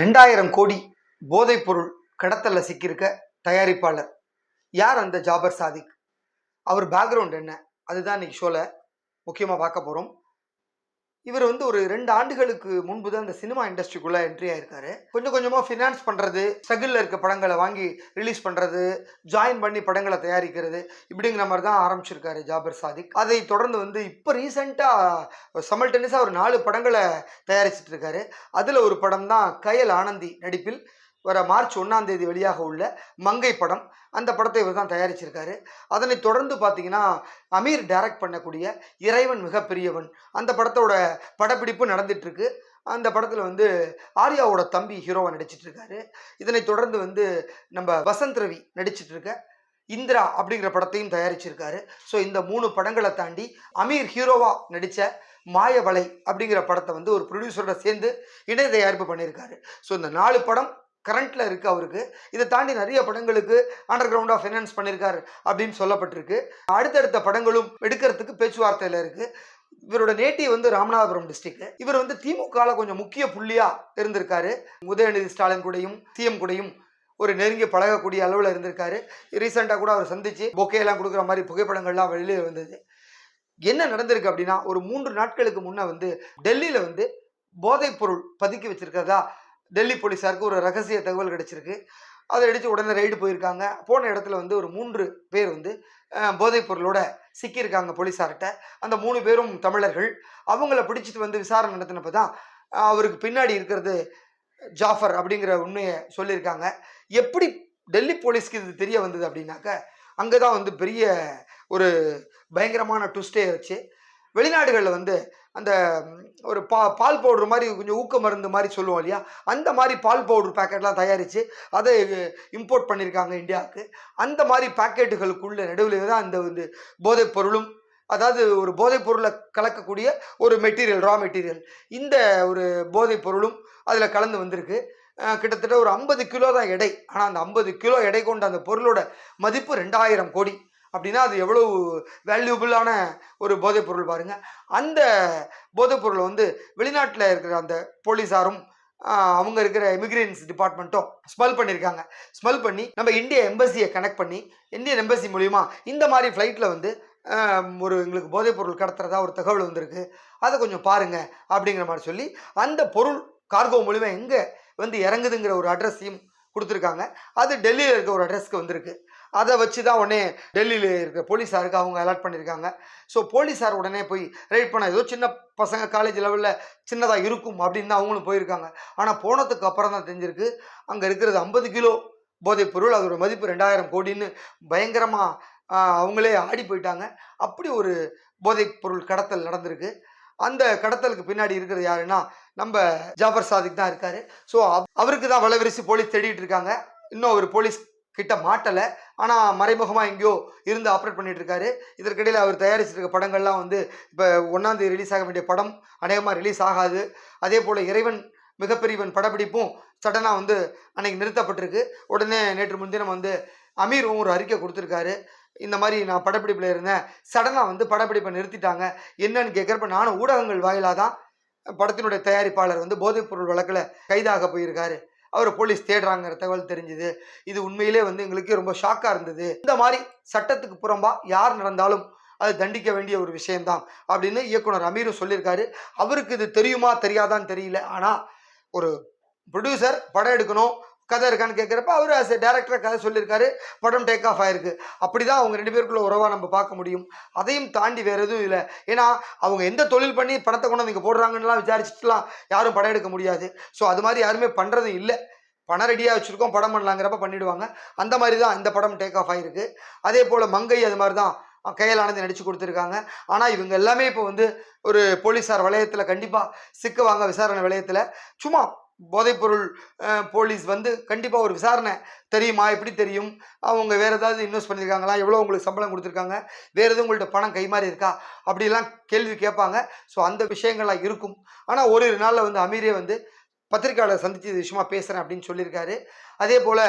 ரெண்டாயிரம் கோடி போதைப்பொருள் கடத்தலில் சிக்கியிருக்க தயாரிப்பாளர். யார் அந்த ஜாபர் சாதிக்? அவர் பேக்ரவுண்ட் என்ன? அதுதான் இன்னைக்கு ஷோவில் முக்கியமாக பார்க்க போகிறோம் இவர் வந்து ஒரு ரெண்டு ஆண்டுகளுக்கு முன்பு தான் இந்த சினிமா இண்டஸ்ட்ரிக்குள்ளே என்ட்ரி ஆயிருக்காரு. கொஞ்சம் கொஞ்சமாக ஃபினான்ஸ் பண்ணுறது ஸ்ட்ரகிளில் இருக்க படங்களை வாங்கி ரிலீஸ் பண்ணுறது ஜாயின் பண்ணி படங்களை தயாரிக்கிறது இப்படிங்கிற மாதிரி தான் ஆரம்பிச்சிருக்காரு ஜாபர் சாதிக். அதை தொடர்ந்து வந்து இப்போ ரீசெண்டாக சமல்டனிஸாக ஒரு நாலு படங்களை தயாரிச்சிட்டு இருக்காரு. அதில் ஒரு படம் தான் கயல் ஆனந்தி நடிப்பில். வர மார்ச் ஒன்றாம் தேதி வெளியாக உள்ள மங்கை படம் அந்த படத்தை இவர் தான் தயாரிச்சிருக்காரு. அதனை தொடர்ந்து பார்த்தீங்கன்னா அமீர் டைரக்ட் பண்ணக்கூடிய இறைவன் மிகப்பெரியவன். அந்த படத்தோட படப்பிடிப்பு நடந்துட்டு இருக்கு அந்த படத்தில் வந்து ஆர்யாவோட தம்பி ஹீரோவை நடிச்சிட்டு இருக்காரு இதனை தொடர்ந்து வந்து நம்ம வசந்த் ரவி நடிச்சிட்டு இருக்க இந்திரா அப்படிங்கிற படத்தையும் தயாரிச்சிருக்காரு. ஸோ இந்த மூணு படங்களை தாண்டி அமீர் ஹீரோவா நடித்த மாயவலை அப்படிங்கிற படத்தை வந்து ஒரு ப்ரொடியூசரோட சேர்ந்து இணை தயாரிப்பு பண்ணியிருக்காரு ஸோ இந்த நாலு படம் கரண்ட்டில் இருக்குது அவருக்கு. இதை தாண்டி நிறைய படங்களுக்கு அண்டர் கிரவுண்டாக ஃபைனான்ஸ் பண்ணியிருக்காரு அப்படின்னு சொல்லப்பட்டிருக்கு. அடுத்தடுத்த படங்களும் எடுக்கிறதுக்கு பேச்சுவார்த்தையில் இருக்குது இவரோட நேட்டிவ் வந்து ராமநாதபுரம் டிஸ்ட்ரிக்ட் இவர் வந்து திமுகவில் கொஞ்சம் முக்கிய புள்ளியாக இருந்திருக்காரு. உதயநிதி ஸ்டாலின் கூடயும் சிஎம் கூடயும் ஒரு நெருங்கி பழகக்கூடிய அளவில் இருந்திருக்காரு. ரீசெண்டாக கூட அவர் சந்தித்து பொக்கையெல்லாம் கொடுக்குற மாதிரி புகைப்படங்கள்லாம் வெளியில் வந்தது என்ன நடந்திருக்கு அப்படின்னா ஒரு மூன்று நாட்களுக்கு முன்னே வந்து டெல்லியில் வந்து போதைப் பொருள் பதுக்கி வச்சிருக்கிறதா டெல்லி போலீஸாருக்கு ஒரு ரகசிய தகவல் கிடைச்சிருக்கு. அதை அடித்து உடனே ரைடு போயிருக்காங்க. போன இடத்துல வந்து ஒரு மூன்று பேர் வந்து போதைப்பொருளோட போதைப் பொருளோட சிக்கியிருக்காங்க போலீஸார்கிட்ட அந்த மூணு பேரும் தமிழர்கள். அவங்கள பிடிச்சிட்டு வந்து விசாரணை நடத்தினப்போ தான் அவருக்கு பின்னாடி இருக்கிறது ஜாஃபர் அப்படிங்கிற உண்மையை சொல்லியிருக்காங்க. எப்படி டெல்லி போலீஸ்க்கு இது தெரிய வந்தது அப்படின்னாக்க அங்கே தான் வந்து பெரிய ஒரு பயங்கரமான ட்விஸ்டே வச்சு வெளிநாடுகளில் வந்து அந்த ஒரு பா பால் பவுடர் மாதிரி கொஞ்சம் ஊக்க மருந்து மாதிரி சொல்லுவோம் இல்லையா? அந்த மாதிரி பால் பவுடர் பேக்கெட்லாம் தயாரித்து அதை இம்போர்ட் பண்ணியிருக்காங்க இந்தியாவுக்கு. அந்த மாதிரி பேக்கெட்டுகளுக்குள்ள நடுவில் தான் அந்த வந்து போதைப் பொருளும் அதாவது ஒரு போதைப் பொருளை கலக்கக்கூடிய ஒரு மெட்டீரியல் ரா மெட்டீரியல் இந்த ஒரு போதைப் பொருளும் அதில் கலந்து வந்திருக்கு. கிட்டத்தட்ட ஒரு ஐம்பது கிலோ தான் எடை. ஆனால் அந்த ஐம்பது கிலோ எடை கொண்ட அந்த பொருளோட மதிப்பு ரெண்டாயிரம் கோடி. அப்படின்னா அது எவ்வளவு வேல்யூபிளான ஒரு போதைப் பொருள் பாருங்க. அந்த போதைப் பொருளை வந்து வெளிநாட்டில் இருக்கிற அந்த போலீஸாரும் அவங்க இருக்கிற இமிக்ரேன்ஸ் டிபார்ட்மெண்ட்டும் ஸ்மெல் பண்ணியிருக்காங்க ஸ்மெல் பண்ணி நம்ம இந்திய எம்பசியை கனெக்ட் பண்ணி இந்தியன் எம்பசி மூலிமா இந்த மாதிரி ஃப்ளைட்டில் வந்து ஒரு எங்களுக்கு போதைப் பொருள் கடத்துறதா ஒரு தகவல் வந்திருக்கு. அதை கொஞ்சம் பாருங்கள் அப்படிங்கிற மாதிரி சொல்லி அந்த பொருள் கார்கோ மூலிமா எங்கே வந்து இறங்குதுங்கிற ஒரு அட்ரஸையும் கொடுத்துருக்காங்க. அது டெல்லியில் இருக்க ஒரு அட்ரஸ்க்கு வந்திருக்கு. அதை வச்சு தான் உடனே டெல்லியில் இருக்க போலீஸாருக்கு அவங்க அலர்ட் பண்ணியிருக்காங்க ஸோ போலீஸார் உடனே போய் ரைட் பண்ண ஏதோ சின்ன பசங்க காலேஜ் லெவலில் சின்னதாக இருக்கும் அப்படின்னு தான் அவங்களும் போயிருக்காங்க. ஆனால் போனதுக்கு அப்புறம் தான் தெரிஞ்சிருக்கு அங்கே இருக்கிறது ஐம்பது கிலோ போதைப் பொருள் அதோட மதிப்பு ரெண்டாயிரம் கோடின்னு பயங்கரமாக அவங்களே ஆடி போயிட்டாங்க. அப்படி ஒரு போதைப் பொருள் கடத்தல் நடந்திருக்கு. அந்த கடத்தலுக்கு பின்னாடி இருக்கிறது யாருன்னா நம்ம ஜாஃபர் சாதிக் தான் இருக்காரு. ஸோ அவருக்கு தான் வளவரிசி போலீஸ் தேடிட்டு இருக்காங்க. இன்னும் ஒரு போலீஸ் கிட்ட மாட்டலை. ஆனால் மறைமுகமாக எங்கேயோ இருந்து ஆப்ரேட் பண்ணிட்டு இருக்காரு இதற்கிடையில் அவர் தயாரிச்சிருக்க படங்கள்லாம் வந்து இப்போ ஒன்றாந்தேதி ரிலீஸ் ஆக வேண்டிய படம் அநேகமாக ரிலீஸ் ஆகாது. அதே போல் இறைவன் மிகப்பெரியவன் படப்பிடிப்பும் சடனாக வந்து அன்னைக்கு நிறுத்தப்பட்டிருக்கு. உடனே நேற்று முன்தினம் வந்து அமீரும் ஒரு அறிக்கை கொடுத்துருக்காரு. இந்த மாதிரி நான் படப்பிடிப்பில் இருந்தேன். சடனாக வந்து படப்பிடிப்பை நிறுத்திட்டாங்க. என்னன்னு கேட்குறப்ப நானும் ஊடகங்கள் வாயிலாக தான் படத்தினுடைய தயாரிப்பாளர் வந்து போதைப்பொருள் வழக்கில் கைதாக போயிருக்காரு. அவர் போலீஸ் தேடுறாங்கிற தகவல் தெரிஞ்சுது. இது உண்மையிலே வந்து எங்களுக்கு ரொம்ப ஷாக்காக இருந்தது. இந்த மாதிரி சட்டத்துக்கு புறம்பா யார் நடந்தாலும் அது தண்டிக்க வேண்டிய ஒரு விஷயம்தான் அப்படின்னு இயக்குனர் அமீரும் சொல்லியிருக்காரு. அவருக்கு இது தெரியுமா தெரியாதான்னு தெரியல. ஆனால் ஒரு ப்ரொடியூசர் படம் எடுக்கணும் கதை இருக்கான்னு கேட்குறப்ப அவர் ஆஸ் டேரக்டராக கதை சொல்லியிருக்காரு படம் டேக் ஆஃப் ஆயிருக்கு. அப்படி தான் அவங்க ரெண்டு பேருக்குள்ள உறவாக நம்ம பார்க்க முடியும். அதையும் தாண்டி வேறு எதுவும் இல்லை. ஏன்னா அவங்க எந்த தொழில் பண்ணி படத்தை கொண்டு வந்து இங்கே போடுறாங்கன்னுலாம் விசாரிச்சுட்டுலாம் யாரும் படம் எடுக்க முடியாது. ஸோ அது மாதிரி யாருமே பண்ணுறதும் இல்லை. பணம் ரெடியாக வச்சுருக்கோம் படம் பண்ணலாங்கிறப்ப பண்ணிவிடுவாங்க அந்த மாதிரி தான் இந்த படம் டேக் ஆஃப் ஆகிருக்கு அதே போல் மங்கை அது மாதிரி தான் கையலானது நடித்து கொடுத்துருக்காங்க. ஆனால் இவங்க எல்லாமே இப்போ வந்து ஒரு போலீஸார் வளையத்தில் கண்டிப்பாக சிக்குவாங்க விசாரணை வளையத்தில் சும்மா போதைப்பொருள் போலீஸ் வந்து கண்டிப்பாக ஒரு விசாரணை. தெரியுமா? எப்படி தெரியும்? அவங்க வேறு ஏதாவது இன்வெஸ்ட் பண்ணியிருக்காங்களா எவ்வளோ உங்களுக்கு சம்பளம் கொடுத்துருக்காங்க? வேறு எதுவும் உங்கள்கிட்ட பணம் கைமாறி இருக்கா? அப்படிலாம் கேள்வி கேட்பாங்க. ஸோ அந்த விஷயங்கள்லாம் இருக்கும். ஆனால் ஒரு நாளில் வந்து அமீரே வந்து பத்திரிக்கையாளர் சந்தித்து இது விஷயமா பேசுகிறேன் அப்படின்னு சொல்லியிருக்காரு. அதே போல்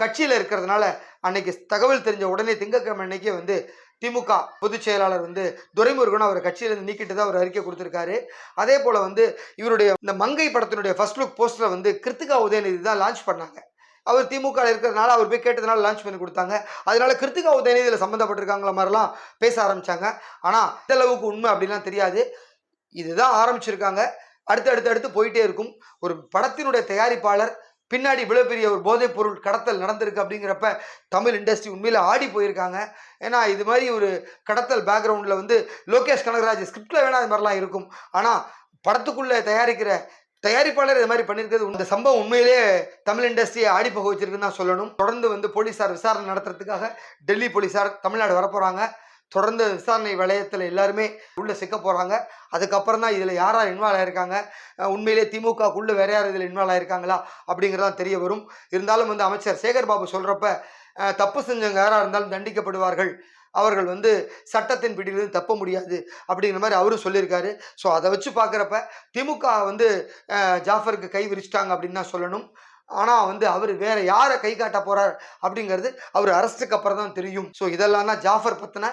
கட்சியில் இருக்கிறதுனால அன்னைக்கு தகவல் தெரிஞ்ச உடனே திங்கட்கிழமை அன்னைக்கே வந்து திமுக பொதுச் செயலாளர் வந்து துரைமுருகன் அவர் கட்சியிலிருந்து நீக்கிட்டு அவர் அறிக்கை கொடுத்துருக்காரு. அதே போல் வந்து இவருடைய இந்த மங்கை படத்தினுடைய ஃபர்ஸ்ட் லுக் போஸ்டரை வந்து கிருத்திகா உதயநிதி தான் லான்ச் பண்ணாங்க. அவர் திமுக இருக்கிறதுனால அவர் போய் கேட்டதுனால லான்ச் பண்ணி கொடுத்தாங்க. அதனால கிருத்திகா உதயநிதி இதில் சம்மந்தப்பட்டிருக்காங்களா மாதிரிலாம் பேச ஆரம்பித்தாங்க ஆனால் இந்த அளவுக்கு உண்மை அப்படிலாம் தெரியாது. இதுதான் ஆரம்பிச்சிருக்காங்க. அடுத்து அடுத்து அடுத்து போயிட்டே இருக்கும். ஒரு படத்தினுடைய தயாரிப்பாளர் பின்னாடி இவ்வளோ பெரிய ஒரு போதைப் பொருள் கடத்தல் நடந்திருக்கு அப்படிங்கிறப்ப தமிழ் இண்டஸ்ட்ரி உண்மையில் ஆடி போயிருக்காங்க. ஏன்னா இது மாதிரி ஒரு கடத்தல் பேக்ரவுண்டில் வந்து லோகேஷ் கனகராஜ் ஸ்கிரிப்டில் வேணால் அது மாதிரிலாம் இருக்கும். ஆனால் படத்துக்குள்ளே தயாரிக்கிற தயாரிப்பாளர் இது மாதிரி பண்ணியிருக்கிறது இந்த சம்பவம் உண்மையிலேயே தமிழ் இண்டஸ்ட்ரியை ஆடி போக வச்சிருக்குன்னு தான் சொல்லணும். தொடர்ந்து வந்து போலீஸார் விசாரணை நடத்துறதுக்காக டெல்லி போலீஸார் தமிழ்நாடு வரப்போகிறாங்க தொடர்ந்து விசாரணை வளையத்தில் எல்லாருமே உள்ளே சிக்க போகிறாங்க அதுக்கப்புறம் தான் இதில் யார் யார் இன்வால்வ் ஆகிருக்காங்க உண்மையிலே திமுகக்குள்ளே வேற யார் இதில் இன்வால்வ் ஆகிருக்காங்களா அப்படிங்கிறதான் தெரிய வரும். இருந்தாலும் வந்து அமைச்சர் சேகர் பாபு சொல்கிறப்ப தப்பு செஞ்சவங்க யாராக இருந்தாலும் தண்டிக்கப்படுவார்கள். அவர்கள் வந்து சட்டத்தின் பிடியிலிருந்து தப்ப முடியாது அப்படிங்கிற மாதிரி அவரும் சொல்லியிருக்காரு. ஸோ அதை வச்சு பார்க்குறப்ப திமுக வந்து ஜாஃபருக்கு கை விரிச்சிட்டாங்க அப்படின்னு தான் சொல்லணும். ஆனால் வந்து அவர் வேற யாரை கை காட்ட போகிறார் அப்படிங்கிறது அவர் அரசுக்கு அப்புறம் தான் தெரியும். ஸோ இதெல்லாம் தான் ஜாஃபர் பற்றின